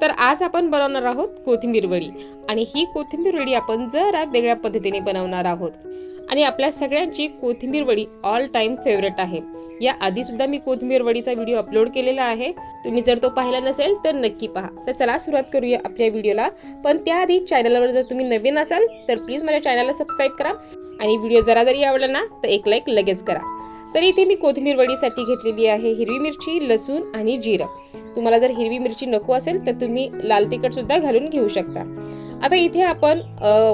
तर आज आपण बनवणार आहोत कोथिंबीर वडी. आणि ही कोथिंबीर वडी आपण जरा वेगळ्या पद्धतीने बनवणार आहोत. आणि आपल्या सगळ्यांची कोथिंबीर वडी ऑल टाइम फेवरेट आहे. या आधी सुद्धा मी कोथिंबीर वडीचा व्हिडिओ अपलोड केलेला आहे. तुम्ही जर तो पाहिला नसेल तर नक्की पहा. तर चला सुरुवात करूया आपल्या व्हिडिओला पण त्याआधी चॅनलवर जर तुम्ही नवीन असाल तर प्लीज माझ्या चॅनलला सबस्क्राईब करा. आणि व्हिडिओ जरा जरी आवडला ना तर एक लाईक लगेच करा. तर इथे मी कोथिंबीर वडीसाठी घेतलेली आहे हिरवी मिरची लसूण आणि जिरं. तुम्हाला जर हिरवी मिरची नको असेल तर तुम्ही लाल तिखटसुद्धा घालून घेऊ शकता. आता इथे आपण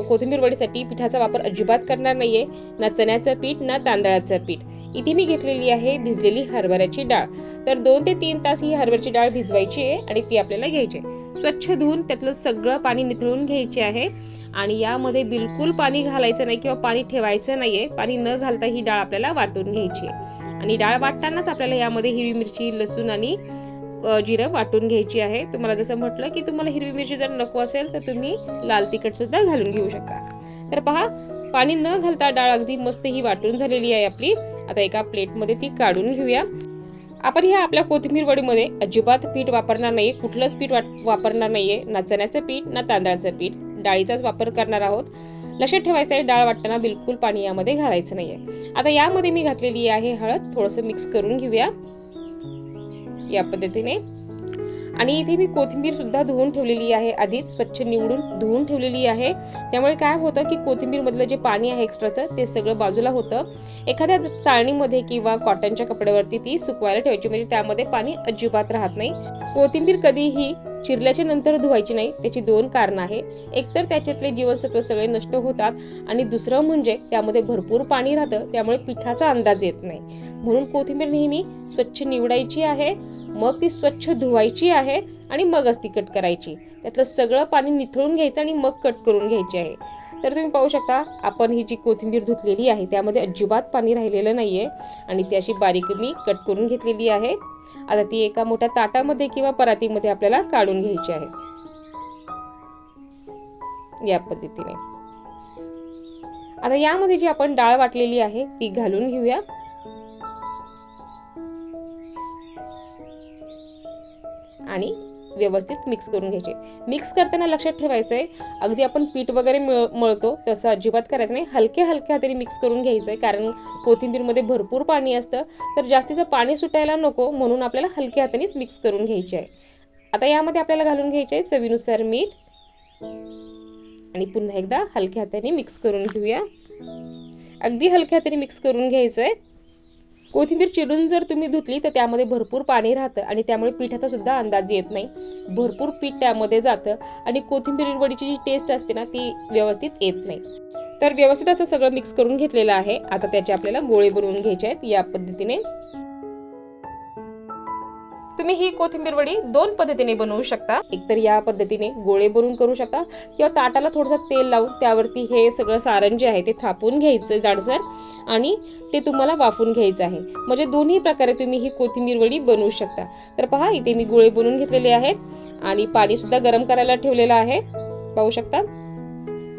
कोथिंबीर वडीसाठी पिठाचा वापर अजिबात करणार नाहीये. ना चण्याचं पीठ ना तांदळाचं पीठ. इथे मी घेतलेली आहे भिजलेली हरभऱ्याची डाळ. तर दोन ते तीन तास ही हरभऱ्याची डाळ भिजवायची आहे आणि ती आपल्याला घ्यायची आहे. स्वच्छ धुवून त्यातलं सगळं पाणी निथळून घ्यायचे आहे. आणि यामध्ये बिलकुल पाणी घालायचं नाही किंवा पाणी ठेवायचं नाही आहे पाणी न घालता ही डाळ आपल्याला वाटून घ्यायची आहे. आणि डाळ वाटतानाच आपल्याला यामध्ये हिरवी मिरची लसूण आणि जिरं वाटून घ्यायची आहे. तुम्हाला जसं म्हटलं की तुम्हाला हिरवी मिरची जर नको असेल तर तुम्ही लाल तिखट सुद्धा घालून घेऊ शकता. तर पहा पाणी न घालता डाळ अगदी मस्त ही वाटून झालेली आहे आपली. आता एका प्लेटमध्ये ती काढून घेऊया. आपण ह्या आपल्या कोथिंबीर वडीमध्ये अजिबात पीठ वापरणार नाही कुठलंच पीठ वाट वापरणार आहे ना चण्याचं पीठ ना तांदळाचं पीठ. डाळीचाच वापर करणार आहोत. लक्षात ठेवायचं आहे डाळ वाटताना बिलकुल पाणी यामध्ये घालायचं नाही आहे आता यामध्ये मी घातलेली आहे हळद. थोडंसं मिक्स करून घेऊया. या पद्धतीने. आणि इथे मी कोथिंबीर सुद्धा धुवून ठेवलेली आहे. आधीच स्वच्छ निवडून धुवून ठेवलेली आहे. त्यामुळे काय होतं की कोथिंबीरमधलं जे पाणी आहे एक्स्ट्राचं ते सगळं बाजूला होतं. एखाद्या चाळणीमध्ये किंवा कॉटनच्या कपड्यावरती ती सुकवायला ठेवायची म्हणजे त्यामध्ये पाणी अजिबात राहत नाही. कोथिंबीर कधीही चिरल्याच्या नंतर धुवायची नाही त्याची दोन कारणं आहे. एकतर त्याच्यातले जीवनसत्व सगळे नष्ट होतात आणि दुसरं म्हणजे त्यामध्ये भरपूर पाणी राहतं त्यामुळे पिठाचा अंदाज येत नाही. म्हणून कोथिंबीर नेहमी स्वच्छ निवडायची आहे. मग ती स्वच्छ धुवायची आहे आणि मगच ती कट करायची. त्यातलं सगळं पाणी निथळून घ्यायचं आणि मग कट करून घ्यायची आहे. तर तुम्ही पाहू शकता आपण ही जी कोथिंबीर धुतलेली आहे त्यामध्ये अजिबात पाणी राहिलेलं नाही आहे आणि ती अशी बारीक मी कट करून घेतलेली आहे. आता ती एका मोठ्या ताटामध्ये किंवा परातीमध्ये आपल्याला काढून घ्यायची आहे. या पद्धतीने. आता यामध्ये जी आपण डाळ वाटलेली आहे ती घालून घेऊया. आणि व्यवस्थित मिक्स करून घ्यायचे. मिक्स करताना लक्षात ठेवायचं आहे अगदी आपण पीठ वगैरे मळ मळतो तसं अजिबात करायचं नाही. हलक्या हलक्या हाताने मिक्स करून घ्यायचं आहे कारण कोथिंबीरमध्ये भरपूर पाणी असतं. तर जास्तीचं पाणी सुटायला नको म्हणून आपल्याला हलक्या हातानेच मिक्स करून घ्यायचे आहे आता यामध्ये आपल्याला घालून घ्यायचे आहे चवीनुसार मीठ. आणि पुन्हा एकदा हलक्या हाताने मिक्स करून घेऊया. अगदी हलक्या हाताने मिक्स करून घ्यायचं आहे कोथिंबीर चिरून जर तुम्ही धुतली तर त्यामध्ये भरपूर पाणी राहतं आणि त्यामुळे पिठाचा सुद्धा अंदाज येत नाही. भरपूर पीठ त्यामध्ये जातं आणि कोथिंबीर वडीची जी टेस्ट असते ना ती व्यवस्थित येत नाही. तर व्यवस्थित असं सगळं मिक्स करून घेतलेलं आहे. आता त्याचे आपल्याला गोळे बनवून घ्यायचे आहेत. या पद्धतीने तुम्ही ही कोथिंबीर वडी दोन पद्धतीने बनवू शकता. एकतर या पद्धतीने गोळे बनवून करू शकता किंवा ताटाला थोडंसं तेल लावून त्यावरती हे सगळं सारण जे आहे ते थापून घ्यायचं जाडसर आणि ते तुम्हाला वाफून घ्यायचं आहे. म्हणजे दोन्ही प्रकारे तुम्ही ही कोथिंबीर वडी बनवू शकता. तर पहा इथे मी गोळे बनवून घेतलेले आहेत आणि पाणी सुद्धा गरम करायला ठेवलेलं आहे. पाहू शकता?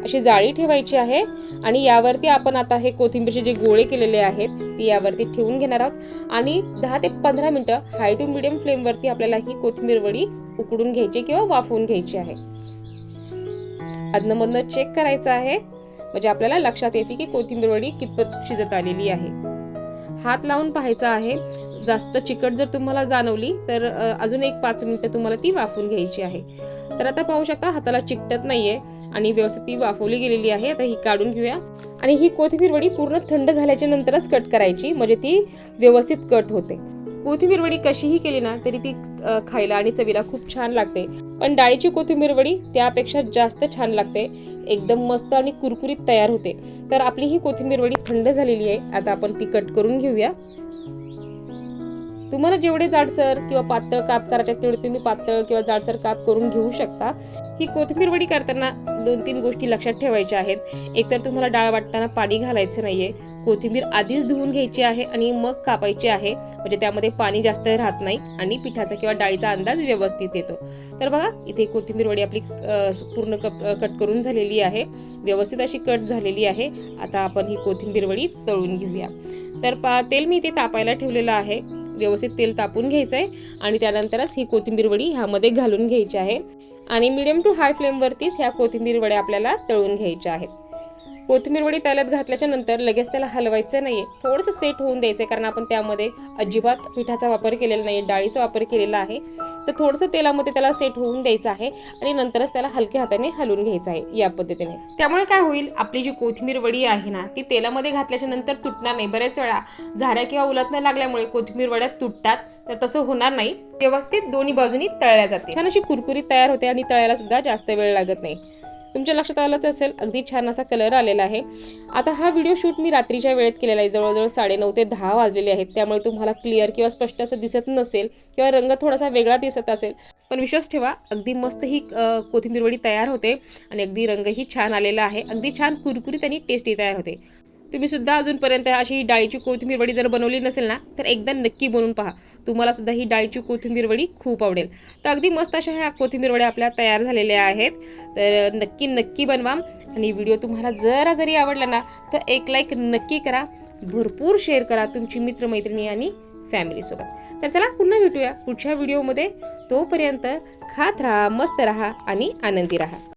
अशी जाळी ठेवायची आहे. आणि यावरती आपण आता हे कोथिंबीरचे जे गोळे केलेले आहेत ते यावरती ठेवून घेणार आहोत. आणि दहा ते पंधरा मिनटं हाय टू मिडियम फ्लेमवरती आपल्याला ही कोथिंबीर वडी उकडून घ्यायची किंवा वाफवून घ्यायची आहे. अदनमधनं चेक करायचं आहे. म्हणजे आपल्याला लक्षात येते की कोथिंबीर वडी कितपत शिजत आलेली आहे. हात लावून पाहायचा आहे. जास्त चिकट जर तुम्हाला जाणवली तर अजून एक पाच मिनटं तुम्हाला ती वाफवून घ्यायची आहे. तर आता पाहू शकता हाताला चिकटत नाहीये आणि व्यवस्थित ती वाफवली गेलेली आहे. आता ही काढून घेऊया. आणि ही कोथिंबीर वडी पूर्ण थंड झाल्याच्या नंतरच कट करायची म्हणजे ती व्यवस्थित कट होते. कोथिंबीर वडी कशीही केली ना तरी ती खायला आणि चवीला खूप छान लागते. पण डाळीची कोथिंबीर वडी त्यापेक्षा जास्त छान लागते. एकदम मस्त आणि कुरकुरीत तयार होते. तर आपली ही कोथिंबीर वडी थंड झालेली आहे. आता आपण ती कट करून घेऊया. तुम्हाला जेवढे जाडसर किंवा पातळ काप करायचे आहेत, तेवढे तुम्ही पातळ किंवा जाडसर काप करून घेऊ शकता. ही कोथिंबीर वडी करताना दोन तीन गोष्टी लक्षात ठेवायच्या आहेत. एकतर तुम्हाला डाळ वाटताना पाणी घालायचं नाहीये. कोथिंबीर आधीच धुवून घ्यायची आहे आणि मग कापायची आहे. म्हणजे त्यामध्ये पाणी जास्त राहत नाही आणि पिठाचा किंवा डाळीचा अंदाज व्यवस्थित येतो. तर बघा इथे कोथिंबीर वडी आपली पूर्ण कप कट करून झालेली आहे. व्यवस्थित अशी कट झालेली आहे. आता आपण ही कोथिंबीर वडी तळून घेऊया. तर पा तेल मी इथे तापायला ठेवलेलं आहे. व्यवस्थित तेल तापून घ्यायचं आहे आणि त्यानंतरच ही कोथिंबीर वडी ह्यामध्ये घालून घ्यायची आहे. आणि मिडियम टू हाय फ्लेमवरतीच ह्या कोथिंबीर वड्या आपल्याला तळून घ्यायच्या आहेत. कोथिंबीर वडी तेलात घातल्याच्या नंतर लगेच त्याला हलवायचं नाही आहे थोडंसं सेट होऊन द्यायचं आहे कारण आपण त्यामध्ये अजिबात पिठाचा वापर केलेला नाही डाळीचा वापर केलेला आहे. तर थोडंसं तेलामध्ये त्याला सेट होऊन द्यायचं आहे आणि नंतरच त्याला हलक्या हाताने हलवून घ्यायचं आहे या पद्धतीने. त्यामुळे काय होईल? आपली जी कोथिंबीर वडी आहे ना ती तेलामध्ये घातल्याच्या नंतर तुटणार नाही. बऱ्याच वेळा झाऱ्या किंवा उलटण्या लागल्यामुळे कोथिंबीर वड्या तुटतात तर तसं होणार नाही. व्यवस्थित दोन्ही बाजूनी तळल्या जाते छान अशी कुरकुरीत तयार होते आणि तळायला सुद्धा जास्त वेळ लागत नाही. तुमच्या लक्षात आलंच असेल अगदी छान असा कलर आलेला आहे. आता हा व्हिडिओ शूट मी रात्रीच्या वेळेत केलेला आहे. जवळजवळ साडेनऊ ते दहा वाजलेले आहेत. त्यामुळे तुम्हाला क्लिअर किंवा स्पष्ट असं दिसत नसेल किंवा रंग थोडासा वेगळा दिसत असेल. पण विश्वास ठेवा अगदी मस्त ही कोथिंबीर वडी तयार होते आणि अगदी रंगही छान आलेला आहे. अगदी छान कुरकुरीत आणि टेस्टी तयार होते. तुम्ही सुद्धा अजूनपर्यंत अशी डाळीची कोथिंबीर वडी जर बनवली नसेल ना तर एकदा नक्की बनवून पहा. तुम्हाला सुद्धा ही डाळीची कोथिंबीर वडी खूप आवडेल. तर अगदी मस्त अशा ह्या कोथिंबीर वड्या आपल्या तयार झालेल्या आहेत. तर नक्की नक्की बनवा. आणि व्हिडिओ तुम्हाला जरा जरी आवडला ना तर एक लाईक नक्की करा. भरपूर शेअर करा तुमची मित्रमैत्रिणी आणि फॅमिलीसोबत. तर चला पुन्हा भेटूया पुढच्या व्हिडिओमध्ये. तोपर्यंत खात राहा मस्त राहा आणि आनंदी राहा.